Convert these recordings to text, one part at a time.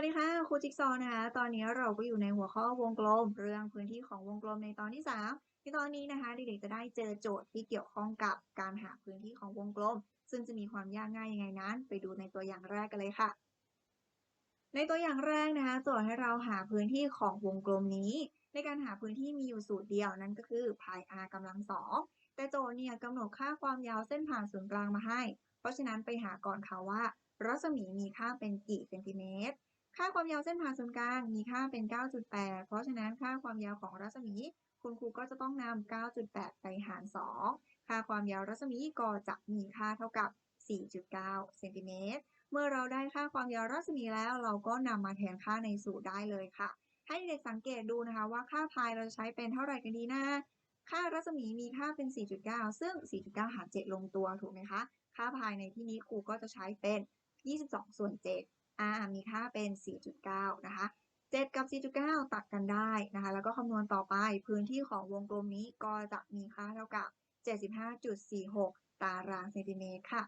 วัสดีค่ะครูจิ๊กซอว์นะคะ ตอนนี้เราก็อยู่ในหัวข้อวงกลม เรื่องพื้นที่ของวงกลมในตอนที่ 3 ในตอนนี้นะคะเด็กๆจะได้เจอโจทย์ที่เกี่ยวข้องกับการหาพื้นที่ของวงกลม ซึ่งจะมีความยากง่ายยังไงนั้น ไปดูในตัวอย่างแรกกันเลยค่ะ ในตัวอย่างแรกนะคะโจทย์ให้เราหาพื้นที่ของวงกลมนี้ ในการหาพื้นที่มีอยู่สูตรเดียวนั่นก็คือ pi r กำลังสองแต่โจทย์เนี่ยกำหนดค่าความยาวเส้นผ่านศูนย์กลางมาให้ เพราะฉะนั้นไปหาก่อนค่ะว่ารัศมีมีค่าเป็นกี่เซนติเมตร ค่าความยาวเส้นผ่านศูนย์กลางมีค่าเป็น 9.8 เพราะฉะนั้นค่าความยาวของรัศมี คุณครูก็จะต้องนำ 9.8 ไปหาร 2 ค่าความยาวรัศมีก็จะมีค่าเท่ากับ 4.9 เซนติเมตร เมื่อเราได้ค่าความยาวรัศมีแล้ว เราก็นำมาแทนค่าในสูตรได้เลยค่ะ ให้เด็กสังเกตดูนะคะว่าค่าพายเราจะใช้เป็นเท่าไหร่กันดีนะ ค่ารัศมีมีค่าเป็น 4.9 ซึ่ง 4.9 หาร 7 ลงตัวถูกไหมคะ ค่าพายในที่นี้ครูก็จะใช้เป็น 22 ส่วน 7 r มีค่าเป็น 4.9 นะคะ 7 กับ 4.9 ตัดกันได้นะคะ แล้วก็คำนวณต่อไปพื้นที่ของวงกลมนี้ก็จะมีค่าเท่ากับ 75.46 ตารางเซนติเมตรค่ะ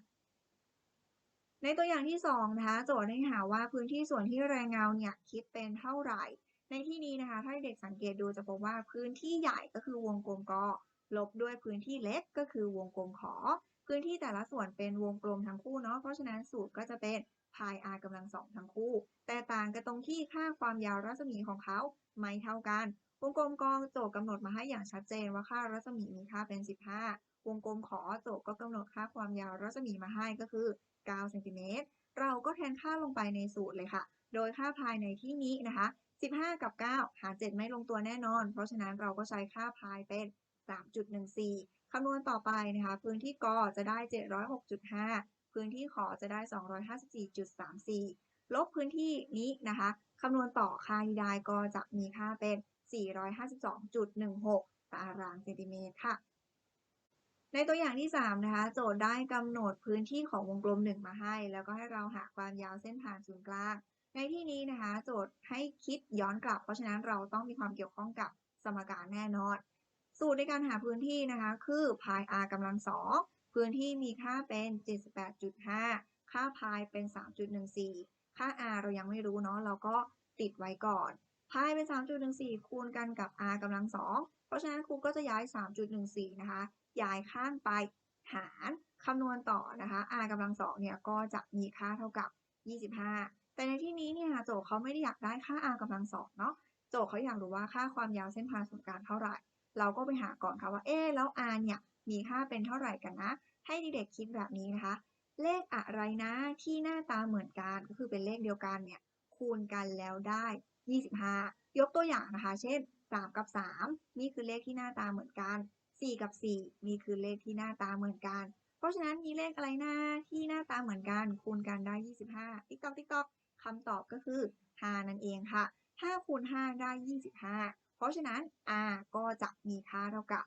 ในตัวอย่างที่ 2 นะคะ โจทย์ให้หาว่าพื้นที่ส่วนที่แรงเงาเนี่ยคิดเป็นเท่าไหร่ ในที่นี้นะคะ ถ้าเด็กสังเกตดูจะพบว่าพื้นที่ใหญ่ก็คือวงกลมกอลบด้วยพื้นที่เล็กก็คือวงกลมขอ พื้นที่แต่ละส่วนเป็นวงกลมทั้งคู่เนาะ เพราะฉะนั้นสูตรก็จะเป็น pi r กำลังสองทั้งคู่ แต่ต่างกันตรงที่ค่าความยาวรัศมีของเขาไม่เท่ากันวงกลมกองโจทย์กำหนดมาให้อย่างชัดเจนว่าค่ารัศมีมีค่าเป็น 15 วงกลมขอโจทย์ก็กำหนดค่าความยาวรัศมีมาให้ก็คือ9เซนติเมตรเราก็แทนค่าลงไปในสูตรเลยค่ะ โดยค่าพายในที่นี้นะคะ 15 กับ 9 หาร 7 ไม่ลงตัวแน่นอน เพราะฉะนั้นเราก็ใช้ค่าพายเป็น 3.14 คำนวณต่อไปนะคะ พื้นที่กอจะได้ 706.5 พื้นที่ขอจะได้ 254.34 ลบพื้นที่นี้นะคะคำนวณต่อค่าที่ได้ก็จะมีค่าเป็น 452.16 ตารางเซนติเมตรค่ะ ในตัวอย่างที่ 3 นะคะ โจทย์ได้กำหนดพื้นที่ของวงกลม 1 มาให้ แล้วก็ให้เราหาความยาวเส้นผ่านศูนย์กลาง ในที่นี้นะคะ โจทย์ให้คิดย้อนกลับ เพราะฉะนั้นเราต้องมีความเกี่ยวข้องกับสมการแน่นอน สูตรในการหาพื้นที่นะคะ คือ pi r กำลังสองพื้นที่มีค่าเป็น 78.5 ค่า pi เป็น 3.14 ค่า r เรายังไม่รู้เนาะเราก็ติดไว้ก่อน pi เป็น 3.14 คูณกันกับ r กำลังสองเพราะฉะนั้นครูก็จะย้าย 3.14 นะคะ ย้ายข้างไปหารคำนวณต่อนะคะ r กำลังสองเนี่ยก็จะมีค่าเท่ากับ 25 แต่ในที่นี้เนี่ยโจทย์เขาไม่ได้อยากได้ค่า r กำลังสองเนาะโจทย์เขาอยากรู้ว่าค่าความยาวเส้นผ่านศูนย์กลางเท่าไหร่ เราก็ไปหาก่อนค่ะว่า เอ๊แล้ว r เนี่ย มีค่าเป็นเท่าไหร่กันนะ ให้เด็กๆคิดแบบนี้นะคะ เลขอะไรนะที่หน้าตาเหมือนกัน ก็คือเป็นเลขเดียวกันเนี่ย คูณกันแล้วได้ 25 ยกตัวอย่างนะคะ เช่น 3 กับ 3 นี่คือเลขที่หน้าตาเหมือนกัน 4 กับ 4 นี่คือเลขที่หน้าตาเหมือนกัน เพราะฉะนั้นมีเลขอะไรนะที่หน้าตาเหมือนกัน คูณกันได้ 25 ติ๊กตอกติ๊กตอกคำตอบก็คือ 5 นั่นเองค่ะ5คูณ5ได้ 25 ราะฉะนั้น r ก็จะมีค่าเท่ากับ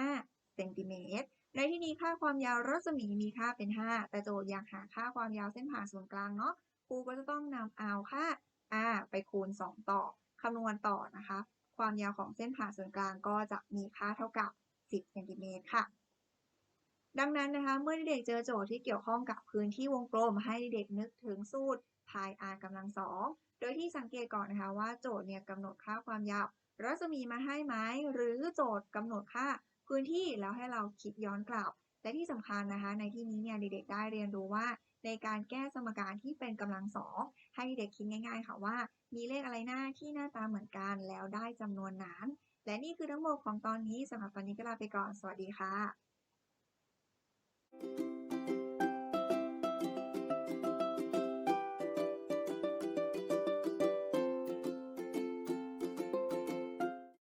5เซนติเมตร ในที่นี้ค่าความยาวรัศมีมีค่าเป็น 5 แต่โจทย์อยากหาค่าความยาวเส้นผ่านศูนย์กลางเนาะ ครูก็จะต้องนำเอาค่า r ไปคูณ 2 ต่อ คำนวณต่อนะคะ ความยาวของเส้นผ่านศูนย์กลางก็จะมีค่าเท่ากับ 10เซนติเมตรค่ะ ดังนั้นนะคะ เมื่อเด็กเจอโจทย์ที่เกี่ยวข้องกับพื้นที่วงกลม ให้เด็กนึกถึงสูตร pi r กำลังสอง โดยที่สังเกตก่อนนะคะว่าโจทย์เนี่ยกำหนดค่าความยาว รัศมีมาให้ไหมหรือโจทย์กำหนดค่าพื้นที่แล้วให้เราคิดย้อนกลับ และที่สำคัญนะคะ ในที่นี้เนี่ยเด็กๆได้เรียนรู้ว่า ในการแก้สมการที่เป็นกำลังสองให้เด็กคิดง่าย ๆ ค่ะว่า มีเลขอะไรหน้าที่หน้าตาเหมือนกันแล้วได้จำนวนหนานและนี่คือทั้งหมดของตอนนี้สำหรับตอนนี้ก็ลาไปก่อนสวัสดีค่ะ